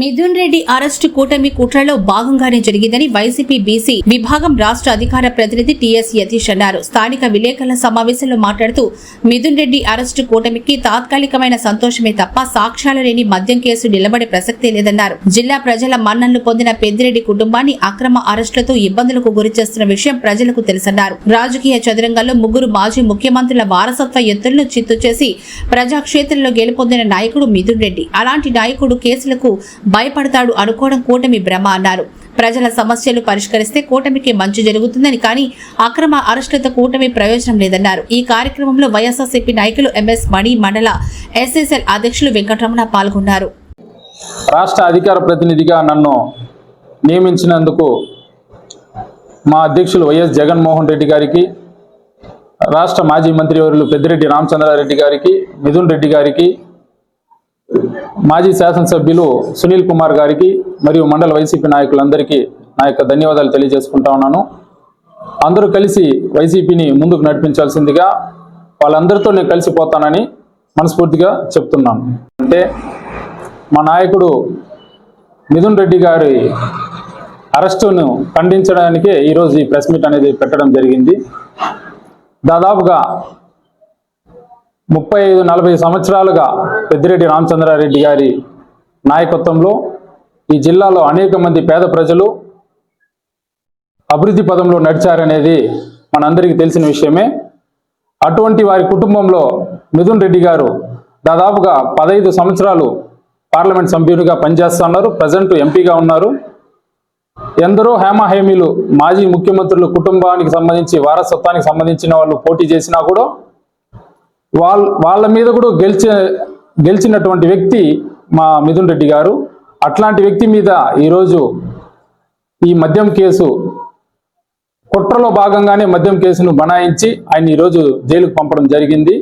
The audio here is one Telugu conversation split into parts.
మిథున్ రెడ్డి అరెస్టు కూటమి కుట్రలో భాగంగానే జరిగిందని వైసీపీ బీసీ విభాగం రాష్ట్ర అధికార ప్రతినిధి టీఎస్ యతీష్ అన్నారు. స్థానిక విలేకరుల సమావేశంలో మాట్లాడుతూ మిథున్ రెడ్డి అరెస్టు కూటమికి తాత్కాలికమైన సంతోషమే తప్ప సాక్ష్యాలు లేని మద్యం కేసు నిలబడే ప్రసక్తే లేదన్నారు. జిల్లా ప్రజల మన్నన్లు పొందిన పెద్దిరెడ్డి కుటుంబాన్ని అక్రమ అరెస్టులతో ఇబ్బందులకు గురిచేస్తున్న విషయం ప్రజలకు తెలుసన్నారు. రాజకీయ చదరంగంలో ముగ్గురు మాజీ ముఖ్యమంత్రుల వారసత్వ ఎత్తులను చిత్తు చేసి ప్రజాక్షేత్రంలో గెలుపొందిన నాయకుడు మిథున్ రెడ్డి. అలాంటి నాయకుడు కేసులకు భయపడతాడు అనుకోవడం కూటమి భ్రమ అన్నారు. ప్రజల సమస్యలు పరిష్కరిస్తే కూటమికి మంచి జరుగుతుందని కానీ అక్రమ అరెస్టులతో కూటమి ప్రయోజనం లేదన్నారు. ఈ కార్యక్రమంలో వైఎస్ఆర్సీపీ నాయకులు ఎంఎస్ మణి మండల ఎస్ఎస్ఎల్ అధ్యక్షులు వెంకటరమణ పాల్గొన్నారు. రాష్ట్ర అధికార ప్రతినిధిగా నన్ను నియమించినందుకు మా అధ్యక్షులు వైఎస్ జగన్మోహన్ రెడ్డి గారికి రాష్ట్ర మాజీ మంత్రివర్యులు పెద్దిరెడ్డి రామచంద్రారెడ్డి గారికి మిథున్ రెడ్డి గారికి మాజీ శాసనసభ్యులు సునీల్ కుమార్ గారికి మరియు మండల వైసీపీ నాయకులందరికీ నా యొక్క ధన్యవాదాలు తెలియజేసుకుంటా ఉన్నాను. అందరూ కలిసి వైసీపీని ముందుకు నడిపించాల్సిందిగా వాళ్ళందరితో నేను కలిసిపోతానని మనస్ఫూర్తిగా చెప్తున్నాను. అంటే మా నాయకుడు మిథున్ రెడ్డి గారి అరెస్టును ఖండించడానికే ఈరోజు ఈ ప్రెస్ మీట్ అనేది పెట్టడం జరిగింది. దాదాపుగా ముప్పై ఐదు నలభై సంవత్సరాలుగా పెద్దిరెడ్డి రామచంద్రారెడ్డి గారి నాయకత్వంలో ఈ జిల్లాలో అనేక మంది పేద ప్రజలు అభివృద్ధి పదంలో నడిచారనేది మనందరికీ తెలిసిన విషయమే. అటువంటి వారి కుటుంబంలో మిథున్ రెడ్డి గారు దాదాపుగా పదహైదు సంవత్సరాలు పార్లమెంట్ సభ్యుడిగా పనిచేస్తున్నారు ప్రజెంట్ ఎంపీగా ఉన్నారు. ఎందరో హేమహేమీలు మాజీ ముఖ్యమంత్రులు కుటుంబానికి సంబంధించి వారసత్వానికి సంబంధించిన వాళ్ళు పోటీ చేసినా కూడా వాళ్ళ వాళ్ళ మీద కూడా గెలిచి గెలిచినటువంటి వ్యక్తి మా మిథున్ రెడ్డి గారు. అట్లాంటి వ్యక్తి మీద ఈరోజు ఈ మద్యం కేసు కుట్రలో భాగంగానే మద్యం కేసును బనాయించి ఆయన ఈరోజు జైలుకు పంపడం జరిగింది.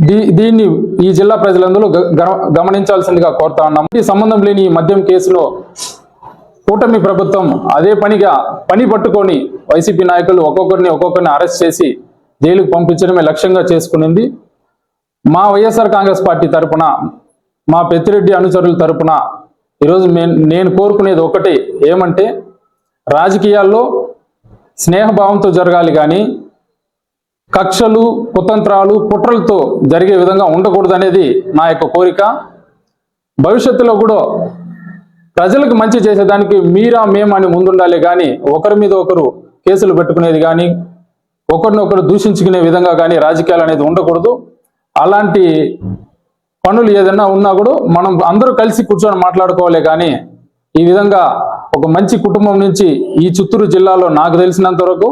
దీ దీన్ని ఈ జిల్లా ప్రజలందరూ గ- గ- గమనించాల్సిందిగా కోరుతా ఉన్నాము ఈ సంబంధం లేని ఈ మద్యం కేసులో కూటమి ప్రభుత్వం అదే పనిగా పని పట్టుకొని వైసీపీ నాయకులు ఒక్కొక్కరిని ఒక్కొక్కరిని అరెస్ట్ చేసి జైలుకు పంపించడమే లక్ష్యంగా చేసుకునింది. మా వైఎస్ఆర్ కాంగ్రెస్ పార్టీ తరపున మా పెద్దిరెడ్డి అనుచరుల తరపున ఈరోజు నేను కోరుకునేది ఒకటి ఏమంటే రాజకీయాల్లో స్నేహభావంతో జరగాలి కానీ కక్షలు కుతంత్రాలు కుట్రలతో జరిగే విధంగా ఉండకూడదనేది నా యొక్క కోరిక. భవిష్యత్తులో కూడా ప్రజలకు మంచి చేసేదానికి మీరా మేము అని ముందుండాలి కానీ ఒకరి మీద ఒకరు కేసులు పెట్టుకునేది కానీ ఒకరినొకరు దూషించుకునే విధంగా కానీ రాజకీయాలు అనేది ఉండకూడదు. అలాంటి పనులు ఏదైనా ఉన్నా కూడా మనం అందరూ కలిసి కూర్చొని మాట్లాడుకోవాలి కానీ ఈ విధంగా ఒక మంచి కుటుంబం నుంచి ఈ చిత్తూరు జిల్లాలో నాకు తెలిసినంత వరకు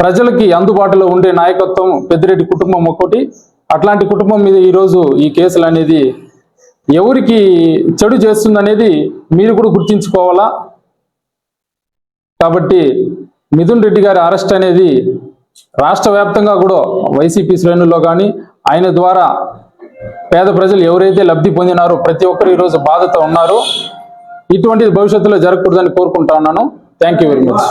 ప్రజలకి అందుబాటులో ఉండే నాయకత్వం పెద్దిరెడ్డి కుటుంబం ఒక్కటి. అట్లాంటి కుటుంబం మీద ఈరోజు ఈ కేసులు అనేది ఎవరికి చెడు చేస్తుందనేది మీరు కూడా గుర్తించుకోవాలా? కాబట్టి మిథున్ రెడ్డి గారి అరెస్ట్ అనేది రాష్ట్ర వ్యాప్తంగా కూడా వైసీపీ శ్రేణుల్లో కానీ ఆయన ద్వారా పేద ప్రజలు ఎవరైతే లబ్ధి పొందినారో ప్రతి ఒక్కరు ఈరోజు బాధతో ఉన్నారు. ఇటువంటిది భవిష్యత్తులో జరగకూడదని కోరుకుంటా ఉన్నాను. Thank you very much